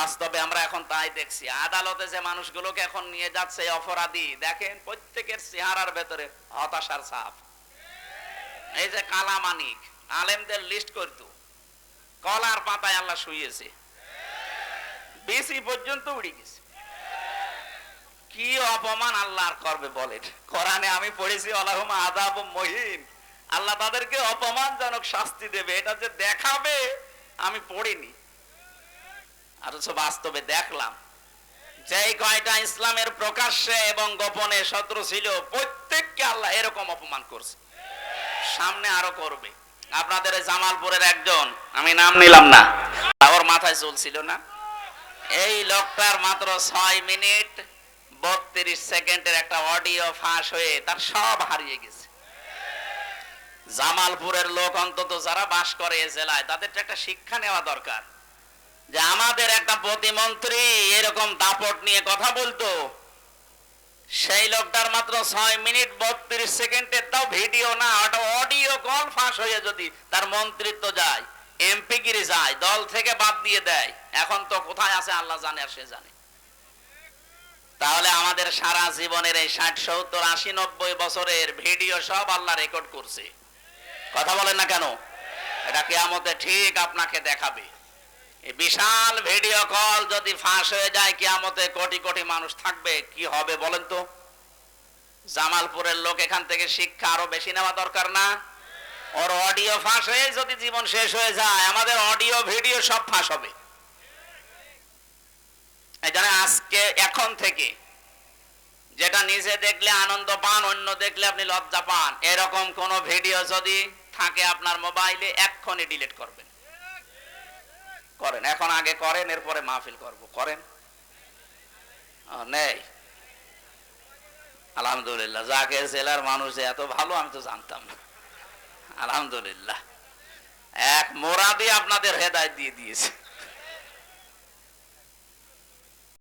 বাস্তবে আমরা এখন তাই দেখছি। আদালতে যে মানুষগুলোকে এখন নিয়ে যাচ্ছে অপরাধী, দেখেন প্রত্যেকের চেহারার ভেতরে হতাশার ছাপ। এই যে কালামানিক আলেমদের লিস্ট করতো কলার পাতায় আল্লাহ শুয়েছে বেশি পর্যন্ত উড়ে গেছে। কি অপমান আল্লাহ করবে বলেন। কোরআনে আমি পড়েছি আল্লাহুমা আদাব মহিন। আল্লাহ তাদেরকে অপমানজনক শাস্তি দেবে, এটা যে দেখাবে, আমি পড়িনি। হচ্ছে বাস্তবে দেখলাম যেই কয়টা ইসলামের প্রকাশ্যে এবং গোপনে শত্রু ছিল, প্রত্যেককে আল্লাহ এরকম অপমান করছে। সামনে আরও করবে। আপনাদের জামালপুরের একজন, আমি নাম নিলাম না, ওর মাথায় চলছিল না। এই লোকটার মাত্র ছয় মিনিট, বত্রিশ সেকেন্ডের একটা অডিও ফাঁস হয়ে তার সব হারিয়ে গেছে। জামালপুরের লোক অন্তত যারা বাস করে জেলায়, তাদের একটা শিক্ষা নেওয়া দরকার। যে আমাদের একটা প্রতিমন্ত্রী এরকম দাপট নিয়ে কথা বলতো, সেই লোকটার মাত্র ছয় মিনিট বত্রিশ সেকেন্ডের তাও ভিডিও না, ওটা অডিও কল ফাঁস হয়ে যদি তার মন্ত্রিত্ব যায়, এমপি গিরি যায়, দল থেকে বাদ দিয়ে দেয়, এখন তো কোথায় আছে আল্লাহ জানে আর সে জানে। তাহলে আমাদের সারা জীবনের এই ষাট, সত্তর, আশি, নব্বই বছরের ভিডিও সব আল্লাহ রেকর্ড করছে। কথা বলেন না কেন? এটা কেয়ামতে ঠিক আপনাকে দেখাবে। বিশাল ভিডিও কল যদি ফাঁস হয়ে যায়, কিয়ামতে কোটি কোটি মানুষ থাকবে, কি হবে বলেন তো? জামালপুরের লোক এখান থেকে শিক্ষা আরও বেশি নেওয়া দরকার না? ওর অডিও ফাঁস হয়ে যদি জীবন শেষ হয়ে যায়, আমাদের অডিও ভিডিও সব ফাঁস হবে। জন্য আজকে, এখন থেকে, যেটা নিজে দেখলে আনন্দ পান, অন্য দেখলে আপনি লজ্জা পান, এরকম কোন ভিডিও যদি থাকে আপনার মোবাইলে এক্ষণে ডিলিট করবেন। করেন। এখন আগে করেন, এরপরে মাহফিল করব। করেন? নেই। আলহামদুলিল্লাহ, যাকে জেলার মানুষ এত ভালো, আমি তো জানতাম না। আলহামদুলিল্লাহ। এক মোরাদি আপনাদের হেদায় দিয়ে দিয়েছে।